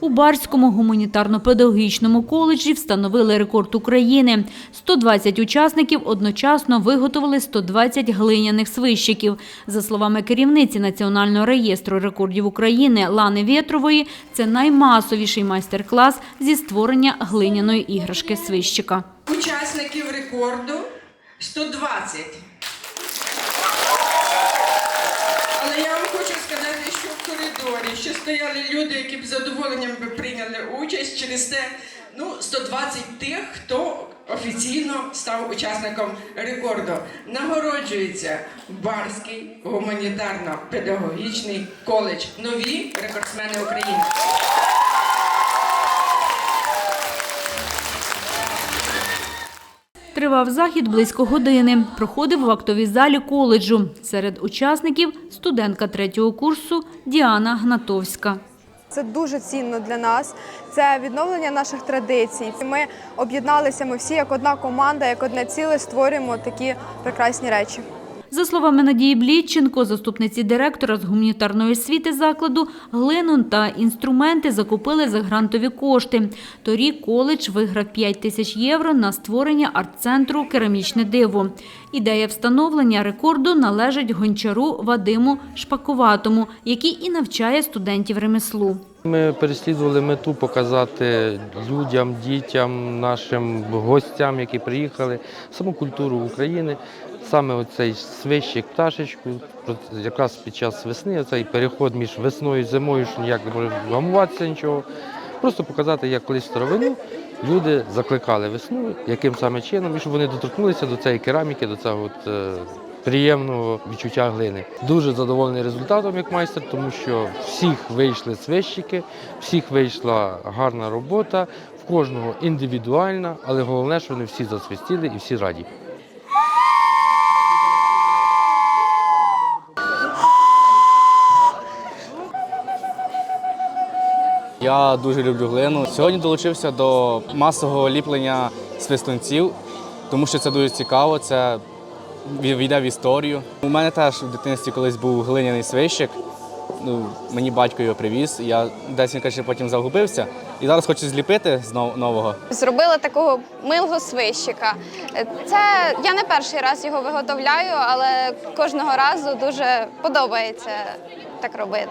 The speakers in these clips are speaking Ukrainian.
У Барському гуманітарно-педагогічному коледжі встановили рекорд України. 120 учасників одночасно виготовили 120 глиняних свищиків. За словами керівниці Національного реєстру рекордів України Лани Вєтрової, це наймасовіший майстер-клас зі створення глиняної іграшки свищика. Учасників рекорду 120. Але я вам хочу сказати, що в що стояли люди, які б з задоволенням би прийняли участь через те, ну, 120 тих, хто офіційно став учасником рекорду. Нагороджується Барський гуманітарно-педагогічний коледж. Нові рекордсмени України. Тривав захід близько години. Проходив в актовій залі коледжу. Серед учасників студентка третього курсу Діана Гнатовська. Це дуже цінно для нас. Це відновлення наших традицій. Ми об'єдналися. Ми всі як одна команда, як одне ціле створюємо такі прекрасні речі. За словами Надії Блідченко, заступниці директора з гуманітарної освіти закладу, глину та інструменти закупили за грантові кошти. Торік коледж виграв 5 тисяч євро на створення арт-центру «Керамічне диво». Ідея встановлення рекорду належить гончару Вадиму Шпакуватому, який і навчає студентів ремеслу. Ми переслідували мету показати людям, дітям, нашим гостям, які приїхали, саму культуру України. Саме оцей свищик, пташечку, якраз під час весни, оцей переход між весною і зимою, що ніяк не може вгамуватися нічого. Просто показати, як колись старовину люди закликали весну, яким саме чином, і щоб вони доторкнулися до цієї кераміки, до цього от, е, приємного відчуття глини. Дуже задоволений результатом як майстер, тому що всіх вийшли свищики, всіх вийшла гарна робота, в кожного індивідуальна, але головне, що вони всі засвистіли і всі раді. Я дуже люблю глину. Сьогодні долучився до масового ліплення свистунців, тому що це дуже цікаво. Це війде в історію. У мене теж в дитинстві колись був глиняний свищик. Ну, мені батько його привіз. Я десь він каже, потім загубився. І зараз хочу зліпити з нов- нового. Зробила такого милого свищика. Це я не перший раз його виготовляю, але кожного разу дуже подобається так робити.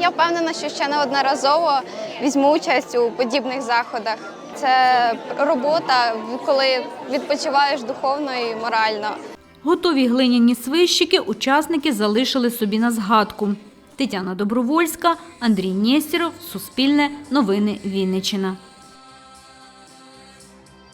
Я впевнена, що ще неодноразово візьму участь у подібних заходах. Це робота, коли відпочиваєш духовно і морально. Готові глиняні свищики учасники залишили собі на згадку. Тетяна Добровольська, Андрій Нєстєров, Суспільне, Новини Вінниччина.